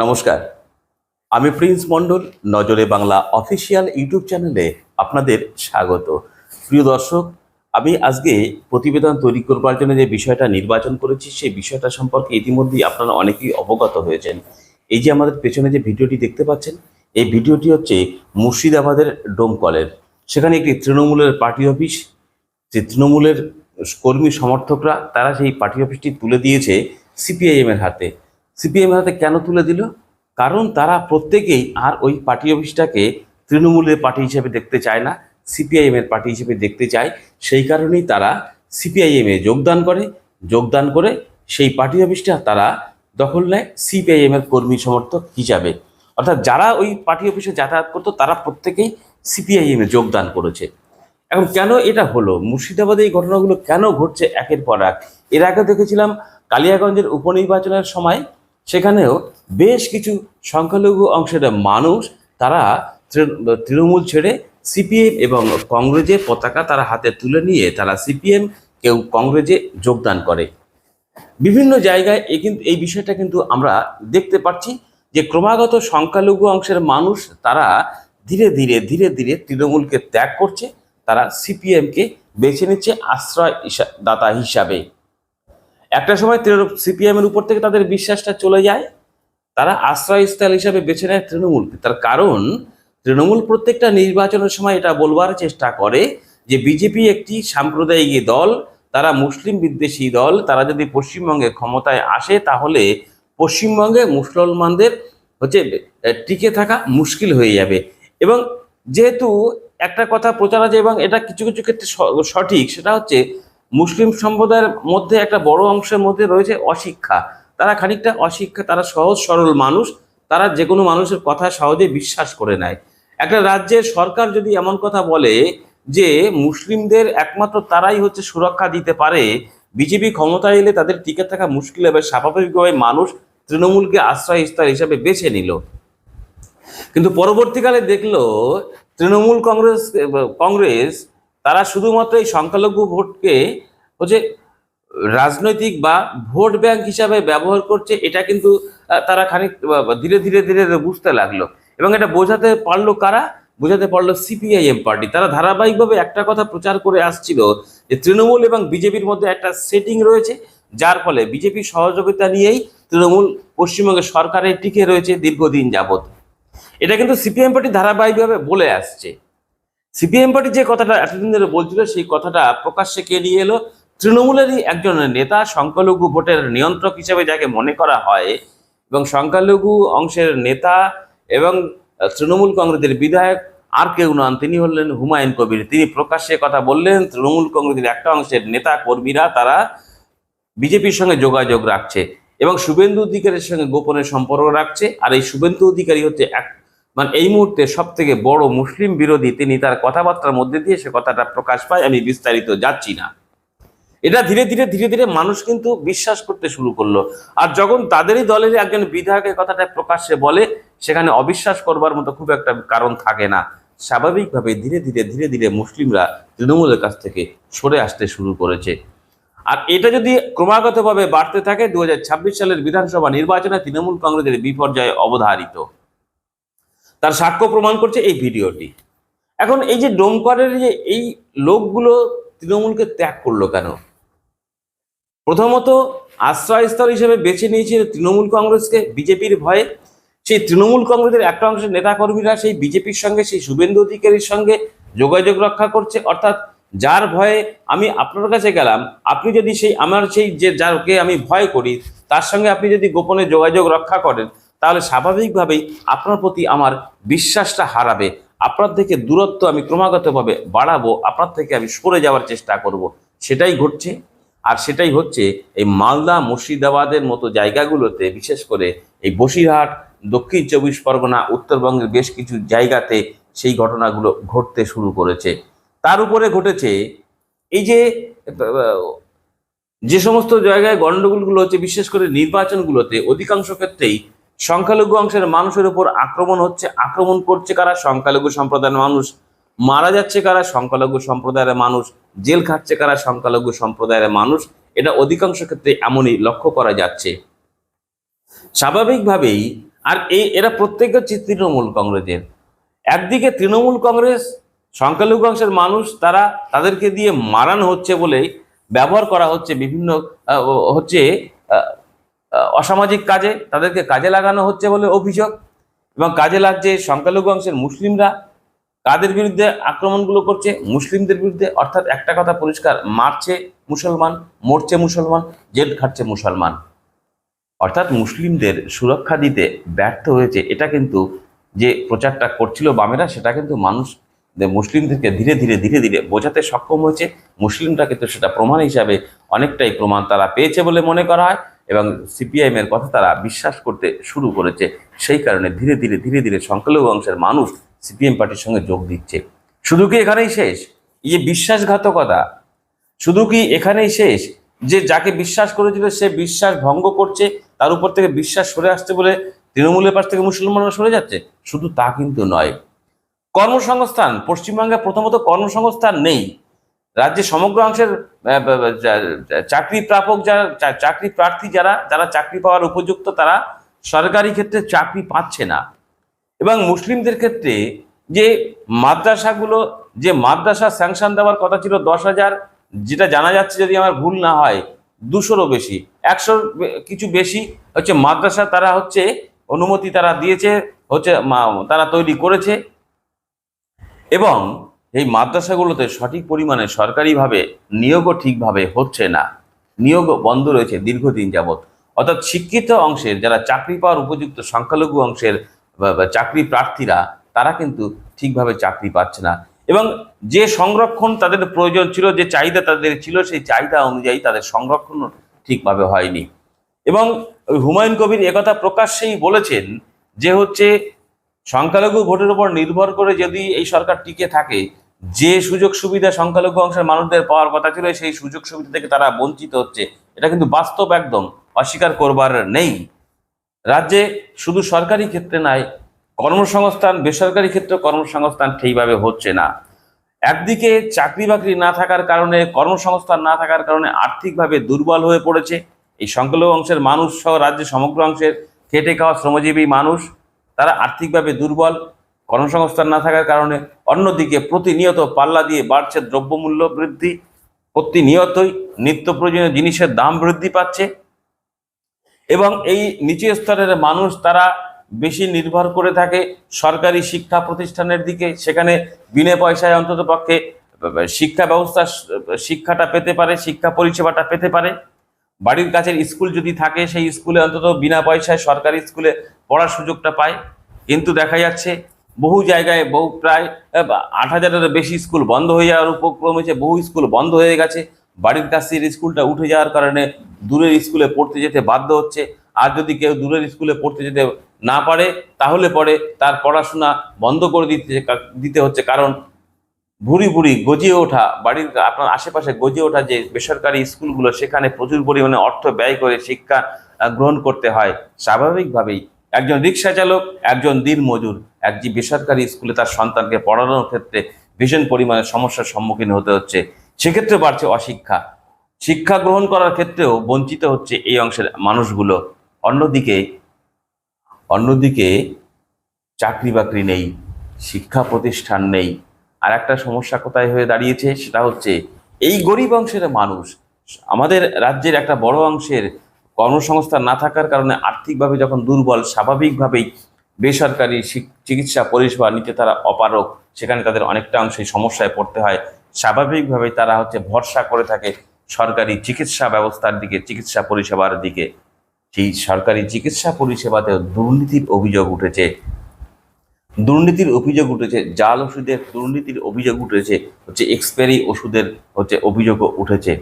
নমস্কার। আমি প্রিন্স মণ্ডল, নজরে বাংলা অফিসিয়াল ইউটিউব চ্যানেলে আপনাদের স্বাগত। প্রিয় দর্শক, আমি আজকে প্রতিবেদন তৈরি করবার জন্য যে বিষয়টা নির্বাচন করেছি, সেই বিষয়টা সম্পর্কে ইতিমধ্যেই আপনারা অনেকেই অবগত হয়েছেন। এই যে আমাদের পেছনে যে ভিডিওটি দেখতে পাচ্ছেন, এই ভিডিওটি হচ্ছে মুর্শিদাবাদের ডোমকলের সেখানে একটি তৃণমূলের পার্টি অফিস, যে তৃণমূলের কর্মী সমর্থকরা, তারা সেই পার্টি অফিসটি তুলে দিয়েছে সিপিআইএমের হাতে। সিপিএম হাতে কেন তুলে দিল? কারণ তারা প্রত্যেকেই আর ওই পার্টি অফিসটাকে তৃণমূলের পার্টি হিসেবে দেখতে চায় না, সিপিআইএম এর পার্টি হিসেবে দেখতে চায়। সেই কারণেই তারা সিপিআইএম যোগদান করে যোগদান করে সেই পার্টি অফিসটা তারা দখল নেয় সিপিআইএম এর কর্মী সমর্থক হিসাবে। অর্থাৎ যারা ওই পার্টি অফিসে যাতায়াত করতো, তারা প্রত্যেকেই সিপিআইএম যোগদান করেছে। এখন কেন এটা হলো? মুর্শিদাবাদে এই ঘটনাগুলো কেন ঘটছে একের পর এক? এর আগে দেখেছিলাম কালিয়াগঞ্জের উপনির্বাচনের সময় সেখানেও বেশ কিছু সংখ্যালঘু অংশের মানুষ তারা তৃণমূল ছেড়ে সিপিএম এবং কংগ্রেসের পতাকা তারা হাতে তুলে নিয়ে তারা সিপিএম কেউ কংগ্রেসে যোগদান করে। বিভিন্ন জায়গায় এই কিন্তু এই বিষয়টা কিন্তু আমরা দেখতে পাচ্ছি যে ক্রমাগত সংখ্যালঘু অংশের মানুষ তারা ধীরে ধীরে ধীরে ধীরে তৃণমূলকে ত্যাগ করছে, তারা সিপিএমকে বেছে নিচ্ছে আশ্রয় দাতা হিসাবে। একটা সময় সিপিএম এর উপর থেকে তাদের বিশ্বাসটা চলে যায়, তারা আশ্রয়স্থল হিসাবে বেছে নেয় তৃণমূলকে। তার কারণ, তৃণমূল প্রত্যেকটা নির্বাচনের সময় এটা বলবার চেষ্টা করে যে বিজেপি একটি সাম্প্রদায়িক দল, তারা মুসলিম বিদ্বেষী দল, তারা যদি পশ্চিমবঙ্গে ক্ষমতায় আসে তাহলে পশ্চিমবঙ্গে মুসলমানদের হচ্ছে টিকে থাকা মুশকিল হয়ে যাবে। এবং যেহেতু একটা কথা প্রচার আছে এবং এটা কিছু কিছু ক্ষেত্রে সঠিক, সেটা হচ্ছে মুসলিম সম্প্রদায়ের মধ্যে একটা বড় অংশের মধ্যে রয়েছে অশিক্ষা। তারা খানিকটা অশিক্ষা, তারা সহজ সরল মানুষ, তারা যে কোনো মানুষের কথা সহজে বিশ্বাস করে নেয়। একটা রাজ্যের সরকার যদি এমন কথা বলে যে মুসলিমদের একমাত্র তারাই হচ্ছে সুরক্ষা দিতে পারে, বিজেপি ক্ষমতায় এলে তাদের টিকে থাকা মুশকিল হবে, স্বাভাবিকভাবে মানুষ তৃণমূলকে আশ্রয় আশ্রয়স্থল হিসাবে বেছে নিল। কিন্তু পরবর্তীকালে দেখল তৃণমূল কংগ্রেস কংগ্রেস তারা শুধুমাত্র এই সংখ্যালঘু ভোটকে হচ্ছে রাজনৈতিক বা ভোট ব্যাংক হিসাবে ব্যবহার করছে, এটা কিন্তু তারা খানিক ধীরে ধীরে ধীরে বুঝতে লাগল। এবং এটা বোঝাতে পারল কারা? বোঝাতে পারল সিপিআইএম পার্টি। তারা ধারাবাহিকভাবে একটা কথা প্রচার করে আসছিল যে তৃণমূল এবং বিজেপির মধ্যে একটা সেটিং রয়েছে, যার ফলে বিজেপি সহযোগিতা নিয়েই তৃণমূল পশ্চিমবঙ্গের সরকারের টিকে রয়েছে দীর্ঘদিন যাবত এটা কিন্তু সিপিএম পার্টি ধারাবাহিকভাবে বলে আসছে। সিপিএম পার্টি যে কথাটা এতদিন ধরে বলছিল, সেই কথাটা প্রকাশ্যে কে নিয়ে এলো? তৃণমূলেরই একজন নেতা সংখ্যালঘু ভোটের নিয়ন্ত্রক হিসেবে যাকে মনে করা হয়, এবং সংখ্যালঘু অংশের নেতা এবং তৃণমূল কংগ্রেসের বিধায়ক আর কেউ নন, তিনি হলেন হুমায়ুন কবির। তিনি প্রকাশ্যে কথা বললেন, তৃণমূল কংগ্রেসের একটা অংশের নেতা কর্মীরা তারা বিজেপির সঙ্গে যোগাযোগ রাখছে এবং শুভেন্দু অধিকারীর সঙ্গে গোপনে সম্পর্ক রাখছে, আর এই শুভেন্দু অধিকারী হচ্ছে এক মানে এই মুহূর্তে সব থেকে বড় মুসলিম বিরোধী তিনি তার কথাবার্তার মধ্যে দিয়ে সে কথাটা প্রকাশ পায়, আমি বিস্তারিত যাচ্ছি না। এটা ধীরে ধীরে ধীরে ধীরে মানুষ কিন্তু বিশ্বাস করতে শুরু করল। আর যখন তাদেরই দলের একজন বিধায়কের কথাটা প্রকাশ্যে বলে, সেখানে অবিশ্বাস করবার মতো খুব একটা কারণ থাকে না। স্বাভাবিকভাবে ধীরে ধীরে ধীরে ধীরে মুসলিমরা তৃণমূলের কাছ থেকে সরে আসতে শুরু করেছে। আর এটা যদি ক্রমাগতভাবে বাড়তে থাকে দু হাজার ছাব্বিশ সালের বিধানসভা নির্বাচনে তৃণমূল কংগ্রেসের বিপর্যয় অবধারিত। তার সাক্ষ্য প্রমাণ করছে এই ভিডিওটি। এখন এই যে ডোমকরের যে এই লোকগুলো তৃণমূলকে ত্যাগ করল কেন? প্রথমত আশ্রয়স্থল হিসেবে বেছে নিয়েছিল তৃণমূল কংগ্রেসকে, বিজেপির ভয়ে। সেই তৃণমূল কংগ্রেসের একটা অংশের নেতাকর্মীরা সেই বিজেপির সঙ্গে, সেই শুভেন্দু অধিকারীর সঙ্গে যোগাযোগ রক্ষা করছে। অর্থাৎ যার ভয়ে আমি আপনার কাছে গেলাম, আপনি যদি সেই, আমার সেই যে যাকে আমি ভয় করি, তার সঙ্গে আপনি যদি গোপনে যোগাযোগ রক্ষা করেন তাহলে স্বাভাবিকভাবেই আপনার প্রতি আমার বিশ্বাসটা হারাবে। আপনার থেকে দূরত্ব আমি ক্রমাগতভাবে বাড়াবো, আপনার থেকে আমি সরে যাওয়ার চেষ্টা করব। সেটাই ঘটছে। আর সেটাই হচ্ছে এই মালদা মুর্শিদাবাদের মতো জায়গাগুলোতে, বিশেষ করে এই বসিরহাট, দক্ষিণ চব্বিশ পরগনা, উত্তরবঙ্গের বেশ কিছু জায়গাতে সেই ঘটনাগুলো ঘটতে শুরু করেছে। তার উপরে ঘটেছে এই যে যে সমস্ত জায়গায় গণ্ডগোলগুলো হচ্ছে, বিশেষ করে নির্বাচনগুলোতে অধিকাংশ ক্ষেত্রেই সংখ্যালঘু অংশের মানুষের উপর আক্রমণ হচ্ছে, আক্রমণ করছে কারা? সংখ্যালঘু সম্প্রদায়ের মানুষ। মারা যাচ্ছে কারা? সংখ্যালঘু সম্প্রদায়ের মানুষ। জেল খাচ্ছে কারা? সংখ্যালঘু সম্প্রদায়ের মানুষ। এটা অধিকাংশ ক্ষেত্রে এমনই লক্ষ্য করা যাচ্ছে। স্বাভাবিকভাবেই আর এই এরা প্রত্যেকে হচ্ছে তৃণমূল কংগ্রেসের। একদিকে তৃণমূল কংগ্রেস, সংখ্যালঘু অংশের মানুষ, তারা তাদেরকে দিয়ে মারানো হচ্ছে বলে ব্যবহার করা হচ্ছে বিভিন্ন হচ্ছে অসামাজিক কাজে, তাদেরকে কাজে লাগানো হচ্ছে বলে অভিযোগ। এবং কাজে লাগছে সংখ্যালঘু অংশের মুসলিমরা কাদের বিরুদ্ধে আক্রমণগুলো করছে? মুসলিমদের বিরুদ্ধে, অর্থাৎ একটা কথা পরিষ্কার, মারছে মুসলমান, মরছে মুসলমান, জেল খাটছে মুসলমান। অর্থাৎ মুসলিমদের সুরক্ষা দিতে ব্যর্থ হয়েছে, এটা কিন্তু যে প্রচারটা করছিল বামেরা, সেটা কিন্তু মানুষ মুসলিমদেরকে ধীরে ধীরে ধীরে ধীরে বোঝাতে সক্ষম হয়েছে। মুসলিমরা কিন্তু সেটা প্রমাণ হিসাবে অনেকটাই প্রমাণ তারা পেয়েছে বলে মনে করা হয়। এবং সিপিআইএম এর কথা তারা বিশ্বাস করতে শুরু করেছে। সেই কারণে ধীরে ধীরে ধীরে ধীরে সংখ্যালঘু অংশের মানুষ সিপিএম পার্টির সঙ্গে যোগ দিচ্ছে। শুধু কি এখানেই শেষ? এই যে বিশ্বাসঘাতকতা। শুধু কি এখানেই শেষ? যে যাকে বিশ্বাস করেছিল সে বিশ্বাস ভঙ্গ করছে, তার উপর থেকে বিশ্বাস সরে আসছে বলে তৃণমূলের পাশ থেকে মুসলমানরা সরে যাচ্ছে? শুধু তা কিন্তু নয়। কর্মসংস্থান, পশ্চিমবঙ্গে প্রথমত কর্মসংস্থান নেই। রাজ্যে সমগ্র অংশের চাকরি প্রাপক যারা চাকরি প্রার্থী যারা যারা চাকরি পাওয়ার উপযুক্ত, তারা সরকারি ক্ষেত্রে চাকরি পাচ্ছে না। এবং মুসলিমদের ক্ষেত্রে যে মাদ্রাসাগুলো, যে মাদ্রাসা স্যাংশন দেওয়ার কথা ছিল দশ হাজার, যেটা জানা যাচ্ছে যদি আমার ভুল না হয়, দুশোরও বেশি, একশোর কিছু বেশি হচ্ছে মাদ্রাসা তারা হচ্ছে অনুমতি তারা দিয়েছে, হচ্ছে তারা তৈরি করেছে। এবং এই মাদ্রাসাগুলোতে সঠিক পরিমাণে সরকারিভাবে নিয়োগও ঠিকভাবে হচ্ছে না। নিয়োগ বন্ধ রয়েছে দীর্ঘদিন যাবৎ। অর্থাৎ শিক্ষিত অংশের, যারা চাকরি পাওয়ার উপযুক্ত সংখ্যালঘু অংশের চাকরি প্রার্থীরা, তারা কিন্তু ঠিকভাবে চাকরি পাচ্ছে না। এবং যে সংরক্ষণ তাদের প্রয়োজন ছিল, যে চাহিদা তাদের ছিল, সেই চাহিদা অনুযায়ী তাদের সংরক্ষণ ঠিকভাবে হয়নি। এবং হুমায়ুন কবির একথা প্রকাশ্যেই বলেছেন যে হচ্ছে, সংখ্যালঘু ভোটের উপর নির্ভর করে যদি এই সরকার টিকে থাকে যে সুযোগ সুবিধা সংখ্যালঘু অংশের মানুষদের পাওয়ার কথা ছিল, সেই সুযোগ সুবিধা থেকে তারা বঞ্চিত হচ্ছে। এটা কিন্তু বাস্তব একদম, অস্বীকার করবার নেই। রাজ্যে শুধু সরকারি ক্ষেত্রে নয় কর্মসংস্থান, বেসরকারি ক্ষেত্রে কর্মসংস্থান ঠিকভাবে হচ্ছে না। একদিকে চাকরি বাকরি না থাকার কারণে, কর্মসংস্থান না থাকার কারণে আর্থিকভাবে দুর্বল হয়ে পড়েছে। এই সংখ্যালঘু অংশের মানুষ সহ রাজ্যের সমগ্র অংশের খেটে খাওয়া শ্রমজীবী মানুষ, তারা আর্থিকভাবে দুর্বল। কর্মসংস্থান না থাকার কারণে অন্যদিকে প্রতিনিয়ত পাল্লা দিয়ে বাড়ছে দ্রব্যমূল্য বৃদ্ধি, প্রতিনিয়তই নিত্য প্রয়োজনীয় জিনিসের দাম বৃদ্ধি পাচ্ছে এবং এই নিচু স্তরের মানুষ তারা বেশি নির্ভর করে থাকে সরকারি শিক্ষা প্রতিষ্ঠানের দিকে। সেখানে বিনা পয়সায় অন্তত পক্ষে শিক্ষা ব্যবস্থা, শিক্ষাটা পেতে পারে, শিক্ষা পরিষেবাটা পেতে পারে। বাড়ির কাছের স্কুল যদি থাকে, সেই স্কুলে অন্তত বিনা পয়সায় সরকারি স্কুলে পড়ার সুযোগটা পায়। কিন্তু দেখা যাচ্ছে বহু জায়গায় বহু প্রায় আট হাজারের বেশি স্কুল বন্ধ হয়ে যাওয়ার উপক্রম হয়েছে, বহু স্কুল বন্ধ হয়ে গেছে। বাড়ির কাছের স্কুলটা উঠে যাওয়ার কারণে দূরের স্কুলে পড়তে যেতে বাধ্য হচ্ছে। আর যদি কেউ দূরের স্কুলে পড়তে যেতে না পারে, তাহলে পরে তার পড়াশোনা বন্ধ করে দিতে দিতে হচ্ছে। কারণ ভুরি ভুরি গজিয়ে ওঠা, বাড়ির আপনার আশেপাশে গজিয়ে ওঠা যে বেসরকারি স্কুলগুলো, সেখানে প্রচুর পরিমাণে অর্থ ব্যয় করে শিক্ষা গ্রহণ করতে হয়। স্বাভাবিকভাবেই একজন রিক্সা চালক, একজন দিন মজুর একটি বেসরকারি স্কুলে তার সন্তানকে পড়ানোর ক্ষেত্রে ভীষণ পরিমাণে সমস্যার সম্মুখীন হতে হচ্ছে। সেক্ষেত্রে বাড়ছে অশিক্ষা। শিক্ষা গ্রহণ করার ক্ষেত্রেও বঞ্চিত হচ্ছে এই অংশের মানুষগুলো। অন্যদিকে অন্যদিকে চাকরি বাকরি নেই, শিক্ষা প্রতিষ্ঠান নেই। আর একটা সমস্যা কোথায় হয়ে দাঁড়িয়েছে সেটা হচ্ছে, এই গরিব অংশের মানুষ, আমাদের রাজ্যের একটা বড় অংশের কর্মসংস্থান না থাকার কারণে আর্থিকভাবে যখন দুর্বল, স্বাভাবিকভাবেই বেসরকারি চিকিৎসা পরিষেবা নিতে তারা অপারক সেখানে তাদের অনেকটা অংশে সমস্যায় পড়তে হয়। স্বাভাবিকভাবেই তারা হচ্ছে ভরসা করে থাকে সরকারি চিকিৎসা ব্যবস্থার দিকে, চিকিৎসা পরিষেবার দিকে। সেই সরকারি চিকিৎসা পরিষেবাতেও দুর্নীতির অভিযোগ উঠেছে। দুর্নীতির অভিযোগ উঠেছে, জাল ওষুধের দুর্নীতির অভিযোগ উঠেছে, হচ্ছে এক্সপায়ারি ওষুধের হচ্ছে অভিযোগও উঠেছে।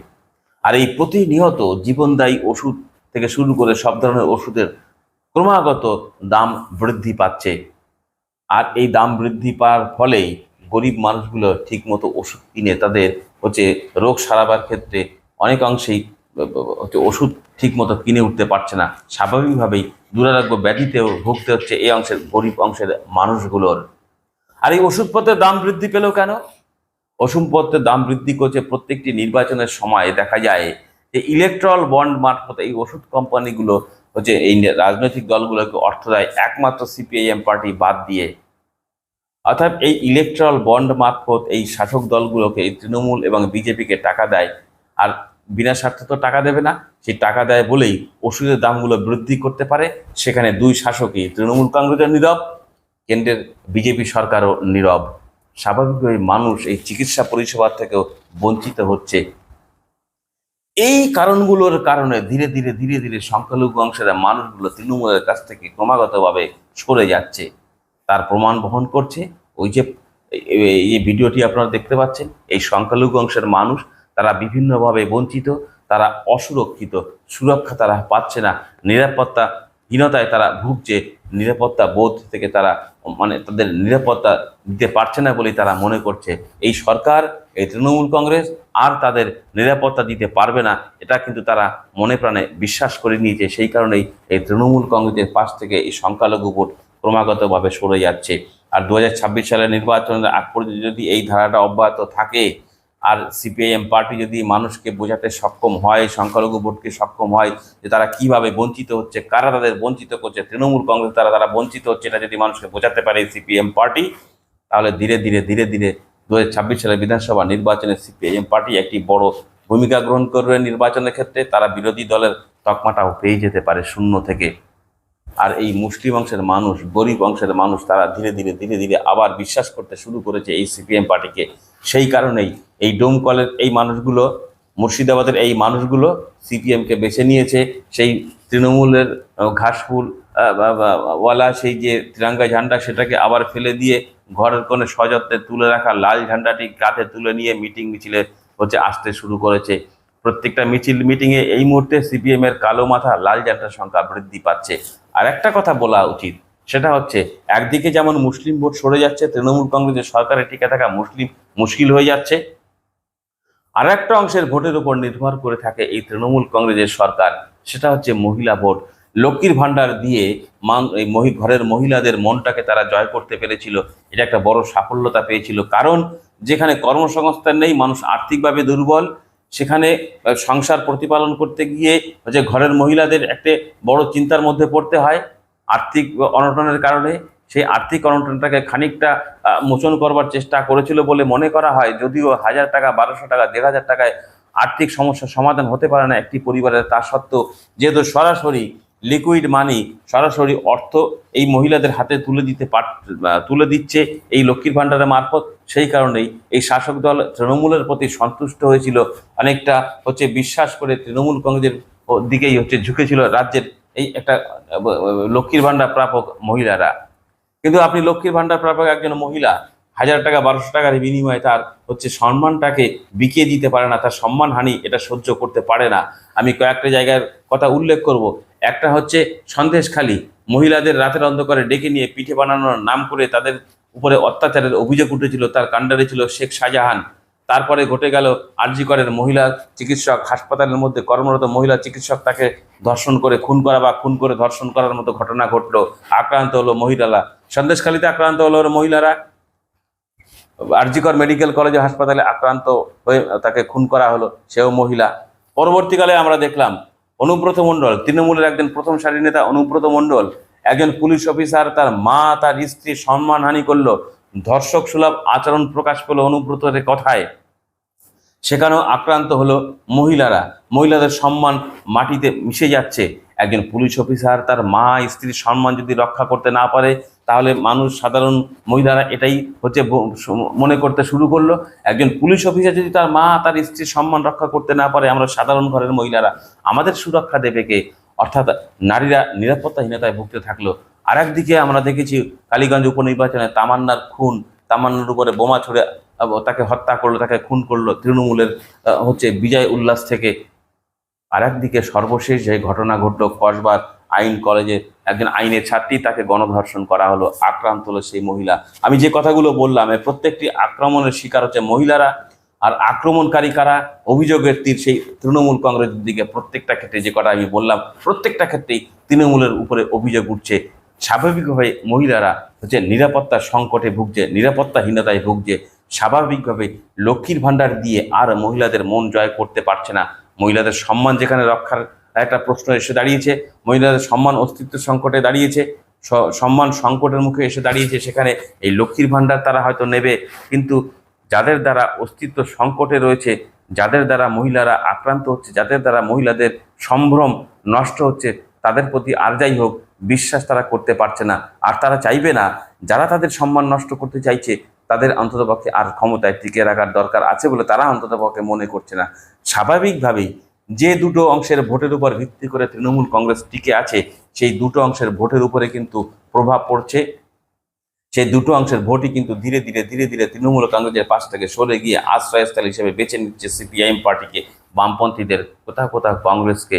আর এই প্রতিনিয়ত জীবনদায়ী ওষুধ থেকে শুরু করে সব ধরনের ওষুধের ক্রমাগত দাম বৃদ্ধি পাচ্ছে। আর এই দাম বৃদ্ধি পাওয়ার ফলেই গরিব মানুষগুলো ঠিকমতো ওষুধ কিনে তাদের হচ্ছে রোগ সারাবার ক্ষেত্রে অনেক অংশেই হচ্ছে ওষুধ ঠিকমতো কিনে উঠতে পারছে না। স্বাভাবিকভাবেই দুরারোগ্য ব্যাধিতেও ভুগতে হচ্ছে এই অংশের গরিব অংশের মানুষগুলোর। আর এই ওষুধপত্রের দাম বৃদ্ধি পেল কেন? ওষুধপত্রের দাম বৃদ্ধি করছে প্রত্যেকটি নির্বাচনের সময় দেখা যায় যে ইলেকট্রল বন্ড মারফত এই ওষুধ কোম্পানিগুলো হচ্ছে এই রাজনৈতিক দলগুলোকে অর্থ দেয়, একমাত্র সিপিআইএম পার্টি বাদ দিয়ে। অর্থাৎ এই ইলেকট্রাল বন্ড মারফত এই শাসক দলগুলোকে, এই তৃণমূল এবং বিজেপিকে টাকা দেয়। আর বিনা স্বার্থে তো টাকা দেবে না, সেই টাকা দেয় বলেই ওষুধের দামগুলো বৃদ্ধি করতে পারে। সেখানে দুই শাসকই, তৃণমূল কংগ্রেসের নীরব, কেন্দ্রের বিজেপি সরকারও নীরব। স্বাভাবিকভাবে মানুষ এই চিকিৎসা পরিষেবা থেকেও বঞ্চিত হচ্ছে এই কারণগুলোর কারণে ধীরে ধীরে ধীরে ধীরে সংখ্যালঘু অংশের মানুষগুলো তৃণমূলের কাছ থেকে ক্রমাগতভাবে সরে যাচ্ছে। তার প্রমাণ বহন করছে। ওই যে, এই- ভিডিওটি আপনারা দেখতে পাচ্ছেন, এই সংখ্যালঘু অংশের মানুষ, তারা বিভিন্নভাবে বঞ্চিত, তারা অসুরক্ষিত, সুরক্ষা তারা পাচ্ছে না নিরাপত্তা হীনতায় তারা ভুগছে নিরাপত্তা বোধ থেকে তারা মানে তাদের নিরাপত্তা দিতে পারছে না বলেই তারা মনে করছে। এই সরকার, এই তৃণমূল কংগ্রেস আর তাদের নিরাপত্তা দিতে পারবে না, এটা কিন্তু তারা মনে প্রাণে বিশ্বাস করে নিয়েছে। সেই কারণেই এই তৃণমূল কংগ্রেসের পাশ থেকে এই সংখ্যালঘু ভোট ক্রমাগতভাবে সরে যাচ্ছে। আর দু হাজার ছাব্বিশ সালের নির্বাচনের আগ পর্যন্ত যদি এই ধারাটা অব্যাহত থাকে আর সিপিআইএম পার্টি যদি মানুষকে বোঝাতে সক্ষম হয়, সংখ্যালঘু ভোটকে সক্ষম হয় যে তারা কীভাবে বঞ্চিত হচ্ছে, কারা তাদের বঞ্চিত করছে, তৃণমূল কংগ্রেস তারা তারা বঞ্চিত হচ্ছে এটা যদি মানুষকে বোঝাতে পারে সিপিএম পার্টি তাহলে ধীরে ধীরে ধীরে ধীরে দু হাজার ছাব্বিশ সালের বিধানসভা নির্বাচনে সিপিআইএম পার্টি একটি বড় ভূমিকা গ্রহণ করবে নির্বাচনের ক্ষেত্রে। তারা বিরোধী দলের তকমাটাও পেয়ে যেতে পারে শূন্য থেকে। আর এই মুসলিম অংশের মানুষ, গরিব অংশের মানুষ তারা ধীরে ধীরে ধীরে ধীরে আবার বিশ্বাস করতে শুরু করেছে এই সিপিএম পার্টিকে সেই কারণেই এই ডোমকলের এই মানুষগুলো, মুর্শিদাবাদের এই মানুষগুলো সিপিএমকে বেছে নিয়েছে। সেই তৃণমূলের ঘাসফুল ওয়ালা, সেই যে তিরঙ্গা ঝান্ডা, সেটাকে আবার ফেলে দিয়ে ঘরের কোণে সযত্নে তুলে রাখা লাল ঝান্ডাটি কাঁধে তুলে নিয়ে মিটিং মিছিলে হচ্ছে আসতে শুরু করেছে। প্রত্যেকটা মিছিল, মিটিংয়ে এই মুহূর্তে সিপিএম এর কালো মাথা লাল ঝান্ডার সংখ্যা বৃদ্ধি পাচ্ছে। আর একটা কথা বলা উচিত, সেটা হচ্ছে একদিকে যেমন মুসলিম ভোট সরে যাচ্ছে, তৃণমূল কংগ্রেসের সরকারে টিকে থাকা মুসলিম মুশকিল হয়ে যাচ্ছে আর একটা অংশের ভোটের উপর নির্ভর করে থাকে এই তৃণমূল কংগ্রেসের সরকার, সেটা হচ্ছে মহিলা ভোট। লক্ষ্মীর ভাণ্ডার দিয়ে মান এই ঘরের মহিলাদের মনটাকে তারা জয় করতে পেরেছিল। এটা একটা বড় সাফল্যতা পেয়েছিল। কারণ যেখানে কর্মসংস্থান নেই, মানুষ আর্থিকভাবে দুর্বল, সেখানে সংসার প্রতিপালন করতে গিয়ে যে ঘরের মহিলাদের একটা বড় চিন্তার মধ্যে পড়তে হয় আর্থিক অনটনের কারণে। সেই আর্থিক অনটনটাকে খানিকটা মোচন করবার চেষ্টা করেছিল বলে মনে করা হয়। যদিও হাজার টাকা, বারোশো টাকা দেড় হাজার টাকায় আর্থিক সমস্যার সমাধান হতে পারে না একটি পরিবারের তা সত্ত্বেও যেহেতু সরাসরি লিকুইড মানি সরাসরি অর্থ এই মহিলাদের হাতে তুলে দিতে পার তুলে দিচ্ছে এই লক্ষ্মীর ভাণ্ডারের মারফত, সেই কারণেই এই শাসক দল তৃণমূলের প্রতি সন্তুষ্ট হয়েছিল। অনেকটা হচ্ছে বিশ্বাস করে তৃণমূল কংগ্রেসের দিকেই হচ্ছে ঝুঁকেছিল রাজ্যের এই একটা লক্ষ্মীর ভাণ্ডার প্রাপক মহিলারা। কিন্তু আপনি লক্ষ্মীর ভান্ডার প্রাপক একজন মহিলা হাজার টাকা, বারোশো টাকার বিনিময়ে তার হচ্ছে সম্মানটাকে বিকিয়ে দিতে পারে না, তার সম্মানহানি এটা সহ্য করতে পারে না। আমি কয়েকটা জায়গার কথা উল্লেখ করব। একটা হচ্ছে সন্দেশখালী, মহিলাদের রাতের অন্ধকারে ডেকে নিয়ে পিঠে বানানোর নাম করে তাদের উপরে অত্যাচারের অভিযোগ উঠেছিল, তার কাণ্ডারে ছিল শেখ শাহজাহান। তারপরে ঘটে গেল আরজিকরের মহিলা চিকিৎসক, হাসপাতালের মধ্যে কর্মরত মহিলা চিকিৎসক তাকে ধর্ষণ করে, খুন করা বা খুন করে ধর্ষণ করার মতো ঘটনা ঘটলো। আক্রান্ত হলো মহিলারা। সন্দেশখালীতে আক্রান্ত হলো মহিলারা। আরজিকর মেডিকেল কলেজে হাসপাতালে আক্রান্ত হয়ে তাকে খুন করা হলো, সেও মহিলা। পরবর্তীকালে আমরা দেখলাম, অনুব্রত মণ্ডল, তৃণমূলের একজন প্রথম সারির নেতা অনুব্রত মণ্ডল, একজন পুলিশ অফিসার, তার মা, তার স্ত্রী সম্মানহানি করল। ধর্ষক সুলভ আচরণ প্রকাশ পেল অনুব্রতের কথায়। সেখানেও আক্রান্ত হলো মহিলারা। মহিলাদের সম্মান মাটিতে মিশে যাচ্ছে। একজন পুলিশ অফিসার, তার মা, স্ত্রীর সম্মান যদি রক্ষা করতে না পারে, তাহলে মানুষ, সাধারণ মহিলারা এটাই হচ্ছে মনে করতে শুরু করল। একজন পুলিশ অফিসার যদি তার মা, তার স্ত্রীর সম্মান রক্ষা করতে না পারে, আমরা সাধারণ ঘরের মহিলারা আমাদের সুরক্ষা দেবে কে? অর্থাৎ নারীরা নিরাপত্তাহীনতায় ভুগতে থাকল। আর একদিকে আমরা দেখেছি কালীগঞ্জ উপনির্বাচনে তামান্নার খুন, তামান্নার উপরে বোমা ছুড়ে তাকে হত্যা করল, তাকে খুন করল। তৃণমূলের হচ্ছে বিজয় উল্লাস থেকে আর একদিকে সর্বশেষ যে ঘটনা ঘটলো, কসবার আইন কলেজে একজন আইনের ছাত্রী তাকে গণধর্ষণ করা হলো, আক্রান্ত হলো সেই মহিলা। আমি যে কথাগুলো বললাম প্রত্যেকটি আক্রমণের শিকার হচ্ছে মহিলারা আর আক্রমণকারী কারা? অভিযোগের তীর সেই তৃণমূল কংগ্রেসের দিকে প্রত্যেকটা ক্ষেত্রে যে কথা আমি বললাম, প্রত্যেকটা ক্ষেত্রেই তৃণমূলের উপরে অভিযোগ উঠছে। স্বাভাবিকভাবে মহিলারা হচ্ছে নিরাপত্তা সংকটে ভুগছে, নিরাপত্তাহীনতায় ভুগছে। স্বাভাবিকভাবে লক্ষ্মীর ভাণ্ডার দিয়ে আর মহিলাদের মন জয় করতে পারছে না। মহিলাদের সম্মান যেখানে রক্ষার একটা প্রশ্ন এসে দাঁড়িয়েছে, মহিলাদের সম্মান অস্তিত্ব সংকটে দাঁড়িয়েছে সম্মান সংকটের মুখে এসে দাঁড়িয়েছে সেখানে এই লক্ষ্মীর ভাণ্ডার তারা হয়তো নেবে। কিন্তু যাদের দ্বারা অস্তিত্ব সংকটে রয়েছে, যাদের দ্বারা মহিলারা আক্রান্ত হচ্ছে, যাদের দ্বারা মহিলাদের সম্ভ্রম নষ্ট হচ্ছে, তাদের প্রতি আর যাই হোক, বিশ্বাস তারা করতে পারছে না। আর তারা চাইবে না, যারা তাদের সম্মান নষ্ট করতে চাইছে তাদের অন্ততপক্ষে আর ক্ষমতায় টিকে রাখার দরকার আছে বলে তারা অন্ততপক্ষে মনে করছে না। স্বাভাবিকভাবেই যে দুটো অংশের ভোটের উপর ভিত্তি করে তৃণমূল কংগ্রেস টিকে আছে, সেই দুটো অংশের ভোটের উপরে কিন্তু প্রভাব পড়ছে। সেই দুটো অংশের ভোটই কিন্তু ধীরে ধীরে ধীরে ধীরে তৃণমূল কংগ্রেসের পাশ থেকে সরে গিয়ে আশ্রয়স্থল হিসেবে বেছে নিচ্ছে সিপিআইএম পার্টিকে। বামপন্থীদের কোথাও কোথাও কংগ্রেসকে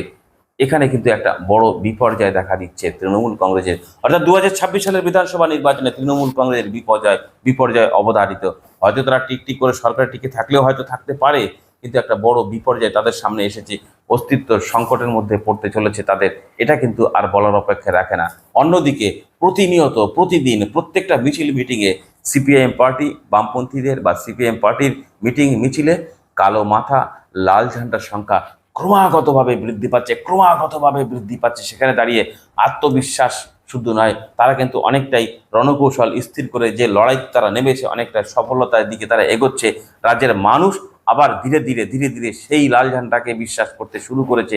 এখানে কিন্তু একটা বড় বিপর্যয় দেখা দিচ্ছে তৃণমূল কংগ্রেসের। অর্থাৎ দু হাজার ছাব্বিশ সালের বিধানসভা নির্বাচনে তৃণমূল কংগ্রেসের বিপর্যয় বিপর্যয় অবধারিত। হয়তো তারা টিকটিক করে সরকার টিকে থাকলেও হয়তো থাকতে পারে, কিন্তু একটা বড় বিপর্যয় তাদের সামনে এসেছে। অস্তিত্ব সংকটের মধ্যে পড়তে চলেছে তাদের। এটা কিন্তু আর বলার অপেক্ষা রাখে না। অন্যদিকে প্রতিনিয়ত, প্রতিদিন প্রত্যেকটা মিছিল মিটিংয়ে সিপিআইএম পার্টি, বামপন্থীদের বা সিপিআইএম পার্টির মিটিং মিছিলে কালো মাথা, লাল ঝান্ডার সংখ্যা ক্রমাগতভাবে বৃদ্ধি পাচ্ছে, ক্রমাগতভাবে বৃদ্ধি পাচ্ছে। সেখানে দাঁড়িয়ে আত্মবিশ্বাস শুধু নয়, তারা কিন্তু অনেকটাই রণকৌশল স্থির করে যে লড়াই তারা নেমেছে অনেকটা সফলতার দিকে তারা এগোচ্ছে। রাজ্যের মানুষ আবার ধীরে ধীরে ধীরে ধীরে সেই লাল ঝান্ডাকে বিশ্বাস করতে শুরু করেছে।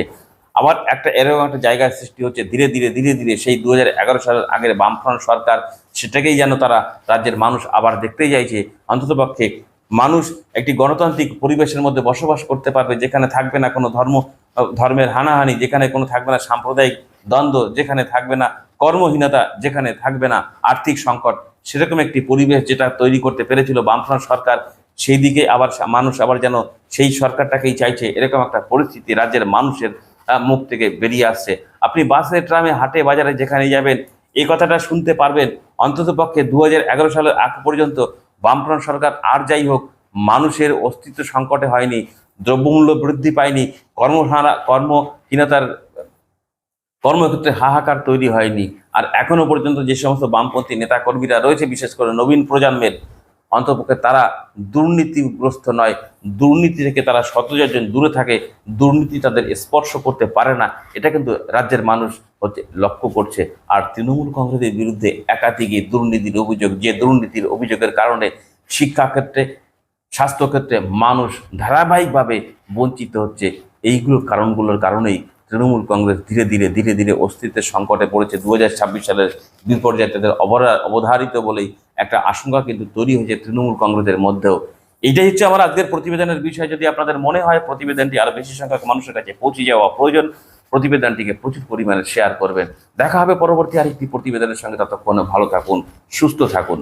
আবার একটা এরকম একটা জায়গার সৃষ্টি হচ্ছে, ধীরে ধীরে ধীরে ধীরে সেই দু হাজার এগারো সালের আগের বামফ্রন্ট সরকার, সেটাকেই যেন তারা রাজ্যের মানুষ আবার দেখতে চাইছে। অন্ততপক্ষে মানুষ একটি গণতান্ত্রিক পরিবেশের মধ্যে বসবাস করতে পারবে, যেখানে থাকবে না কোনো ধর্ম, ধর্মের হানাহানি, যেখানে কোনো থাকবে না সাম্প্রদায়িক দ্বন্দ্ব, যেখানে থাকবে না কর্মহীনতা, যেখানে থাকবে না আর্থিক সংকট। সেরকম একটি পরিবেশ যেটা তৈরি করতে পেরেছিল বামফ্রন্ট সরকার, সেই দিকে আবার মানুষ আবার যেন সেই সরকারটাকেই চাইছে। এরকম একটা পরিস্থিতি রাজ্যের মানুষের মুখ থেকে বেরিয়ে আসছে। আপনি বাসে, ট্রামে, হাটে, বাজারে যেখানে যাবেন এই কথাটা শুনতে পারবেন। অন্তত পক্ষে দু হাজার এগারো সালের আগ পর্যন্ত বামফ্রন্ট সরকার আর যাই হোক, মানুষের অস্তিত্ব সংকটে হয়নি, দ্রব্যমূল্য বৃদ্ধি পায়নি, কর্মহারা, কর্মহীনতার, কর্মক্ষেত্রে হাহাকার তৈরি হয়নি। আর এখনও পর্যন্ত যে সমস্ত বামপন্থী নেতাকর্মীরা রয়েছে, বিশেষ করে নবীন প্রজন্মের, অন্তপক্ষে তারা দুর্নীতিগ্রস্ত নয়, দুর্নীতি থেকে তারা শতজন দূরে থাকে, দুর্নীতি তাদের স্পর্শ করতে পারে না। এটা কিন্তু রাজ্যের মানুষ হচ্ছে লক্ষ্য করছে। আর তৃণমূল কংগ্রেসের বিরুদ্ধে একাধিকই দুর্নীতির অভিযোগ, যে দুর্নীতির অভিযোগের কারণে শিক্ষাক্ষেত্রে, স্বাস্থ্যক্ষেত্রে মানুষ ধারাবাহিকভাবে বঞ্চিত হচ্ছে। এইগুলোর কারণগুলোর কারণেই তৃণমূল কংগ্রেস ধীরে ধীরে ধীরে ধীরে অস্তিত্বের সংকটে পড়েছে। দু হাজার ছাব্বিশ সালের বিপর্যয় তাদের অবধারিত বলেই একটা আশঙ্কা কিন্তু তৈরি হয়েছে তৃণমূল কংগ্রেসের মধ্যেও। এইটাই হচ্ছে আমার আজকের প্রতিবেদনের বিষয়। যদি আপনাদের মনে হয় প্রতিবেদনটি আরও বেশি সংখ্যক মানুষের কাছে পৌঁছে যাওয়া প্রয়োজন প্রতিবেদনটিকে প্রচুর পরিমাণে শেয়ার করবেন। দেখা হবে পরবর্তী আরেকটি প্রতিবেদনের সঙ্গে। ততক্ষণ ভালো থাকুন, সুস্থ থাকুন।